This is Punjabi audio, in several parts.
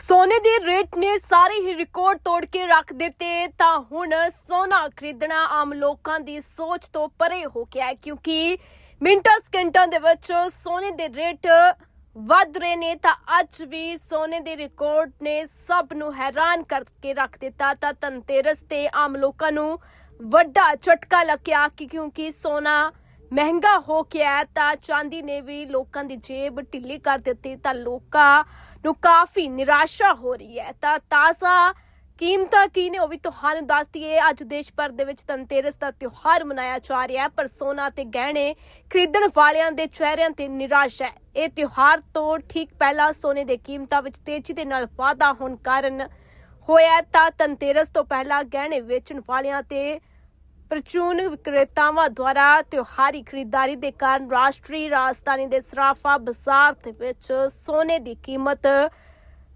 ਸੋਨੇ ਦੀ ਰੇਟ ਨੇ ਸਾਰੇ ਹੀ ਰਿਕਾਰਡ ਤੋੜ ਕੇ ਰੱਖ ਦਿੱਤੇ। ਤਾਂ ਹੁਣ ਸੋਨਾ ਖਰੀਦਣਾ ਆਮ ਲੋਕਾਂ ਦੀ ਸੋਚ ਤੋਂ ਪਰੇ ਹੋ ਗਿਆ ਹੈ, ਕਿਉਂਕਿ ਮਿੰਟਾਂ ਸਕਿੰਟਾਂ ਦੇ ਵਿੱਚ ਸੋਨੇ ਦੇ ਰੇਟ ਵੱਧ ਰਹੇ ਨੇ। ਤਾਂ ਅੱਜ ਵੀ ਸੋਨੇ ਦੇ ਰਿਕਾਰਡ ਨੇ ਸਭ ਨੂੰ ਹੈਰਾਨ ਕਰਕੇ ਰੱਖ ਦਿੱਤਾ। ਤਾਂ ਧਨਤੇਰਸ ਤੇ ਆਮ ਲੋਕਾਂ ਨੂੰ ਵੱਡਾ ਝਟਕਾ ਲੱਗਿਆ ਕਿ ਕਿਉਂਕਿ ਸੋਨਾ ਮਹਿੰਗਾ ਹੋ ਗਿਆ ਹੈ ਤਾਂ ਚਾਂਦੀ ਨੇ ਵੀ ਲੋਕਾਂ ਦੀ ਜੇਬ ਢਿੱਲੀ ਕਰ ਦਿੱਤੀ ਤਾਂ ਲੋਕਾਂ ਨੂੰ ਕਾਫੀ ਨਿਰਾਸ਼ਾ ਹੋ ਰਹੀ ਹੈ। ਤਾਂ ਤਾਜ਼ਾ ਕੀਮਤਾਂ ਕੀ ਨੇ ਉਹ ਵੀ ਤੁਹਾਨੂੰ ਦੱਸ ਦਈਏ। ਅੱਜ ਦੇਸ਼ ਭਰ ਦੇ ਵਿੱਚ ਧਨਤੇਰਸ ਦਾ ਤਿਉਹਾਰ ਮਨਾਇਆ ਜਾ ਰਿਹਾ ਹੈ, ਪਰ ਸੋਨਾ ਤੇ ਗਹਿਣੇ ਖਰੀਦਣ ਵਾਲਿਆਂ ਦੇ ਚਿਹਰਿਆਂ ਤੇ ਨਿਰਾਸ਼ਾ ਹੈ। ਇਹ ਤਿਉਹਾਰ ਤੋਂ ਠੀਕ ਪਹਿਲਾਂ ਸੋਨੇ ਦੇ ਕੀਮਤਾਂ ਵਿੱਚ ਤੇਜ਼ੀ ਦੇ ਨਾਲ ਵਾਧਾ ਹੋਣ ਕਾਰਨ ਹੋਇਆ ਤਾਂ ਧਨਤੇਰਸ ਤੋਂ ਪਹਿਲਾਂ ਗਹਿਣੇ ਵੇਚਣ ਵਾਲਿਆਂ ਤੇ ਪ੍ਰਚੂਨ ਵਿਕਰੇਤਾਵਾਂ ਦੁਆਰਾ ਤਿਉਹਾਰੀ ਖਰੀਦਦਾਰੀ ਦੇ ਕਾਰਨ ਰਾਸ਼ਟਰੀ ਰਾਜਧਾਨੀ ਦੇ ਸਰਾਫਾ ਬਾਜ਼ਾਰ ਦੇ ਵਿੱਚ ਸੋਨੇ ਦੀ ਕੀਮਤ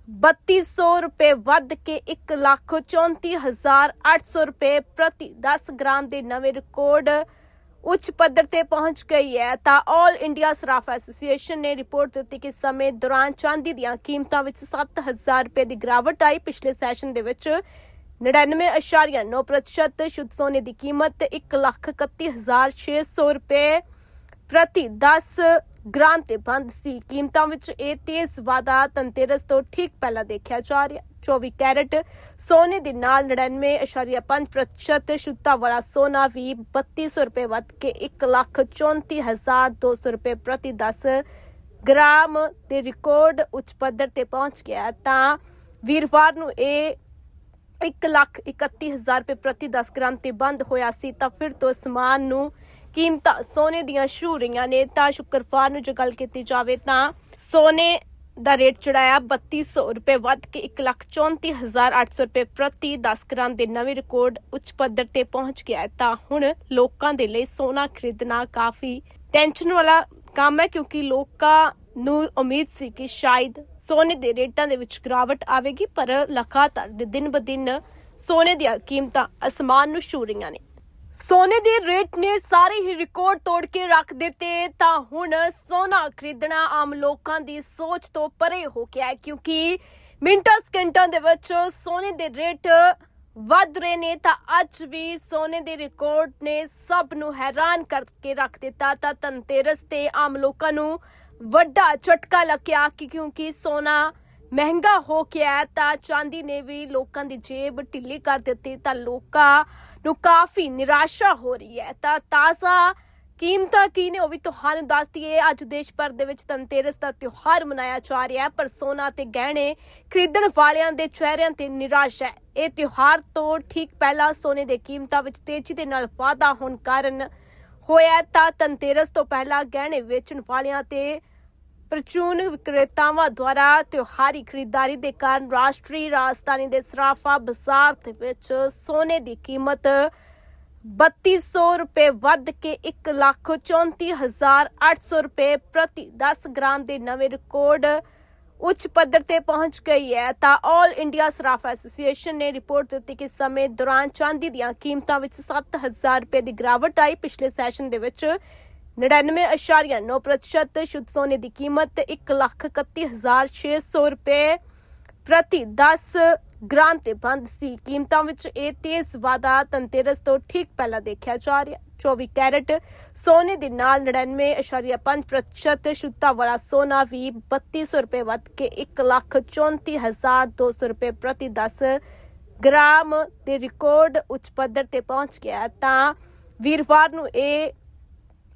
3200 ਰੁਪਏ ਵੱਧ ਕੇ 134800 ਰੁਪਏ ਪ੍ਰਤੀ 10 ਗ੍ਰਾਮ ਦੇ ਨਵੇਂ ਰਿਕਾਰਡ ਉੱਚ ਪੱਧਰ ਤੇ ਪਹੁੰਚ ਗਈ ਹੈ। ਤਾਂ ਆਲ ਇੰਡੀਆ ਸਰਾਫਾ ਐਸੋਸੀਏਸ਼ਨ ਨੇ ਰਿਪੋਰਟ ਦਿੱਤੀ ਕਿ ਸਮੇਂ ਦੌਰਾਨ ਚਾਂਦੀ ਦੀਆਂ ਕੀਮਤਾਂ ਵਿੱਚ 7000 ਰੁਪਏ ਦੀ ਗਿਰਾਵਟ ਆਈ। ਪਿਛਲੇ ਸੈਸ਼ਨ ਦੇ ਵਿੱਚ 99.9% ਸ਼ੁੱਧ ਸੋਨੇ ਦੀ ਕੀਮਤ 131600 ਰੁਪਏ ਪ੍ਰਤੀ 10 ਗ੍ਰਾਮ ਤੇ ਬੰਦ ਸੀ। ਕੀਮਤਾਂ ਵਿੱਚ ਇਹ ਤੇਜ਼ ਵਾਧਾ ਧਨਤੇਰਸ ਤੋਂ ਠੀਕ ਪਹਿਲਾਂ ਦੇਖਿਆ ਜਾ ਰਿਹਾ 24 ਕੈਰਟ ਸੋਨੇ ਦੇ ਨਾਲ 99.5% ਸ਼ੁੱਧਤਾ ਵਾਲਾ ਸੋਨਾ ਵੀ 3200 ਰੁਪਏ ਵੱਧ ਕੇ 134200 ਰੁਪਏ ਪ੍ਰਤੀ 10 ਗ੍ਰਾਮ ਦੇ ਰਿਕਾਰਡ ਉੱਚ ਪੱਧਰ ਤੇ ਪਹੁੰਚ ਗਿਆ ਤਾਂ ਵੀਰਵਾਰ ਨੂੰ ਇਹ 131000 ਰੁਪਏ ਪ੍ਰਤੀ 10 ਗ੍ਰਾਮ ਤੇ ਬੰਦ ਹੋਇਆ ਸੀ, ਤਾਂ ਫਿਰ ਤੋਂ ਸਮਾਨ ਨੂੰ ਕੀਮਤਾਂ ਸੋਨੇ ਦੀਆਂ ਛੂ ਰਹੀਆਂ ਨੇ। ਤਾਂ ਸ਼ੁੱਕਰਵਾਰ ਨੂੰ ਜੇ ਗੱਲ ਕੀਤੀ ਜਾਵੇ ਤਾਂ ਸੋਨੇ ਦਾ ਰੇਟ ਚੜਾਇਆ 3200 ਰੁਪਏ ਵੱਧ ਕੇ 134800 ਰੁਪਏ ਪ੍ਰਤੀ 10 ਗ੍ਰਾਮ ਦੇ ਨਵੇਂ ਰਿਕਾਰਡ ਉੱਚ ਪੱਧਰ ਤੇ ਪਹੁੰਚ ਗਿਆ ਤਾਂ ਹੁਣ ਲੋਕਾਂ ਦੇ ਲਈ ਸੋਨਾ ਖਰੀਦਣਾ ਕਾਫੀ ਟੈਨਸ਼ਨ ਵਾਲਾ ਕੰਮ ਹੈ, ਕਿਉਂਕਿ ਲੋਕਾਂ ਨੂੰ ਉਮੀਦ ਸੀ ਕਿ ਸ਼ਾਇਦ ਸੋਨੇ ਦੇ ਰੇਟਾਂ ਦੇ ਵਿੱਚ ਗਿਰਾਵਟ ਆਵੇਗੀ, ਪਰ ਲਗਾਤਾਰ ਦਿਨ ਬ ਸੋਨੇ ਦੀਆਂ ਕੀਮਤਾਂ ਅਸਮਾਨ ਨੂੰ ਛੂ ਰਹੀਆਂ ਨੇ। ਸੋਨੇ ਦੇ ਰੇਟ ਨੇ ਸਾਰੇ ਹੀ ਰਿਕਾਰਡ ਤੋੜ ਕੇ ਰੱਖ ਦਿੱਤੇ, ਤਾਂ ਹੁਣ ਸੋਨਾ ਖਰੀਦਣਾ ਆਮ ਲੋਕਾਂ ਦੀ ਸੋਚ ਤੋਂ ਪਰੇ ਹੋ ਗਿਆ ਹੈ, ਕਿਉਂਕਿ ਮਿੰਟਾਂ ਸਕਿੰਟਾਂ ਦੇ ਵਿੱਚ ਸੋਨੇ ਦੇ ਰੇਟ ਵੱਧ ਰਹੇ ਨੇ, ਤਾਂ ਅੱਜ ਵੀ ਸੋਨੇ ਦੇ ਰਿਕਾਰਡ ਨੇ ਸਭ ਨੂੰ ਹੈਰਾਨ ਕਰਕੇ ਰੱਖ ਦਿੱਤਾ, ਤਾਂ ਧਨਤੇਰਸ ਤੇ ਆਮ ਲੋਕਾਂ ਨੂੰ ਵੱਡਾ ਝਟਕਾ ਲੱਗਿਆ ਕਿ ਕਿਉਂਕਿ ਸੋਨਾ ਮਹਿੰਗਾ ਹੋ ਗਿਆ ਤਾਂ ਚਾਂਦੀ ਨੇ ਵੀ ਲੋਕਾਂ ਦੀ ਜੇਬ ਢਿੱਲੀ ਕਰ ਦਿੱਤੀ, ਤਾਂ ਲੋਕਾਂ ਨੂੰ ਕਾਫੀ ਨਿਰਾਸ਼ਾ ਹੋ ਰਹੀ ਹੈ। ਤਾਂ ਤਾਜ਼ਾ ਕੀਮਤਾਂ ਕੀ ਨੇ ਉਹ ਵੀ ਤੁਹਾਨੂੰ ਦੱਸ ਦਈਏ। ਅੱਜ ਦੇਸ਼ ਭਰ ਦੇ ਵਿੱਚ ਧਨਤੇਰਸ ਦਾ ਤਿਉਹਾਰ ਮਨਾਇਆ ਜਾ ਰਿਹਾ ਹੈ, ਪਰ ਸੋਨਾ ਤੇ ਗਹਿਣੇ ਖਰੀਦਣ ਵਾਲਿਆਂ ਦੇ ਚਿਹਰਿਆਂ ਤੇ ਨਿਰਾਸ਼ਾ ਹੈ। ਇਹ ਤਿਉਹਾਰ ਤੋਂ ਠੀਕ ਪਹਿਲਾਂ ਸੋਨੇ ਦੇ ਕੀਮਤਾਂ ਵਿੱਚ ਤੇਜ਼ੀ ਦੇ ਨਾਲ ਵਾਧਾ ਹੋਣ ਕਾਰਨ ਹੋਇਆ ਤਾਂ ਧਨਤੇਰਸ ਤੋਂ ਪਹਿਲਾਂ ਗਹਿਣੇ ਵੇਚਣ ਵਾਲਿਆਂ ਤੇ ਪ੍ਰਚੂਨ ਵਿਕਰੇਤਾਵਾਂ ਦੁਆਰਾ ਤਿਉਹਾਰੀ ਖਰੀਦਦਾਰੀ ਦੇ ਕਾਰਨ ਰਾਸ਼ਟਰੀ ਰਾਜਧਾਨੀ ਦੇ ਸਰਾਫਾ ਬਾਜ਼ਾਰ ਦੇ ਵਿੱਚ ਸੋਨੇ ਦੀ ਕੀਮਤ 3200 ਰੁਪਏ ਵੱਧ ਕੇ 134800 ਰੁਪਏ ਪ੍ਰਤੀ 10 ਗ੍ਰਾਮ ਦੇ ਨਵੇਂ ਰਿਕਾਰਡ ਉੱਚ ਪੱਧਰ ਤੇ ਪਹੁੰਚ ਗਈ ਹੈ। ਤਾਂ ਆਲ ਇੰਡੀਆ ਸਰਾਫਾ ਐਸੋਸੀਏਸ਼ਨ ਨੇ ਰਿਪੋਰਟ ਦਿੱਤੀ ਕਿ ਸਮੇਂ ਦੌਰਾਨ ਚਾਂਦੀ ਦੀਆਂ ਕੀਮਤਾਂ ਵਿੱਚ 7000 ਰੁਪਏ ਦੀ ਗਿਰਾਵਟ ਆਈ। ਪਿਛਲੇ ਸੈਸ਼ਨ ਦੇ ਵਿੱਚ 99.9% ਸ਼ੁੱਧ ਸੋਨੇ ਦੀ ਕੀਮਤ 131600 ਰੁਪਏ ਪ੍ਰਤੀ 10 ਗ੍ਰਾਮ ਤੇ ਬੰਦ ਸੀ। ਕੀਮਤਾਂ ਵਿੱਚ ਇਹ ਤੇਜ਼ ਵਾਧਾ ਧਨਤੇਰਸ ਤੋਂ ਠੀਕ ਪਹਿਲਾਂ ਦੇਖਿਆ ਜਾ ਰਿਹਾ। 24 ਕੈਰਟ ਸੋਨੇ ਦੇ ਨਾਲ 99.5% ਸ਼ੁੱਧਤਾ ਵਾਲਾ ਸੋਨਾ ਵੀ 3200 ਰੁਪਏ ਵੱਧ ਕੇ 134200 ਰੁਪਏ ਪ੍ਰਤੀ 10 ਗ੍ਰਾਮ ਦੇ ਰਿਕਾਰਡ ਉੱਚ ਪੱਧਰ ਤੇ ਪਹੁੰਚ ਗਿਆ ਤਾਂ ਵੀਰਵਾਰ ਨੂੰ ਇਹ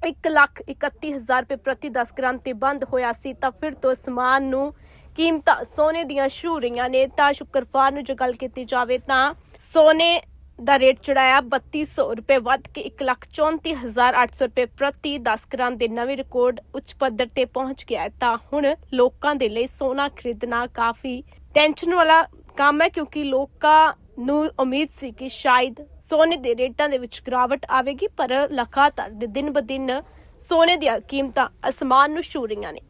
131000 ਰੁਪਏ ਪ੍ਰਤੀ 10 ਗ੍ਰਾਮ ਤੇ ਬੰਦ ਹੋਇਆ ਸੀ, ਤਾਂ ਫਿਰ ਤੋਂ ਸਮਾਨ ਨੂੰ ਕੀਮਤਾਂ ਸੋਨੇ ਦੀਆਂ ਛੂ ਰਹੀਆਂ ਨੇ। ਤਾਂ ਸ਼ੁੱਕਰਵਾਰ ਨੂੰ ਜੇ ਗੱਲ ਕੀਤੀ ਜਾਵੇ ਤਾਂ ਸੋਨੇ ਦਾ ਰੇਟ ਚੜਾਇਆ 3200 ਰੁਪਏ ਵੱਧ ਕੇ 134800 ਰੁਪਏ ਪ੍ਰਤੀ 10 ਗ੍ਰਾਮ ਦੇ ਨਵੇਂ ਰਿਕਾਰਡ ਉੱਚ ਪੱਧਰ ਤੇ ਪਹੁੰਚ ਗਿਆ ਤਾਂ ਹੁਣ ਲੋਕਾਂ ਦੇ ਲਈ ਸੋਨਾ ਖਰੀਦਣਾ ਕਾਫੀ ਟੈਨਸ਼ਨ ਵਾਲਾ ਕੰਮ ਹੈ, ਕਿਉਂਕਿ ਲੋਕਾਂ ਨੂੰ ਉਮੀਦ ਸੀ ਕਿ ਸ਼ਾਇਦ ਸੋਨੇ ਦੇ ਰੇਟਾਂ ਦੇ ਵਿੱਚ ਗਿਰਾਵਟ ਆਵੇਗੀ, ਪਰ ਲਗਾਤਾਰ ਦਿਨ ਬ ਦਿਨ ਸੋਨੇ ਦੀਆਂ ਕੀਮਤਾਂ ਅਸਮਾਨ ਨੂੰ ਛੂ ਰਹੀਆਂ ਨੇ।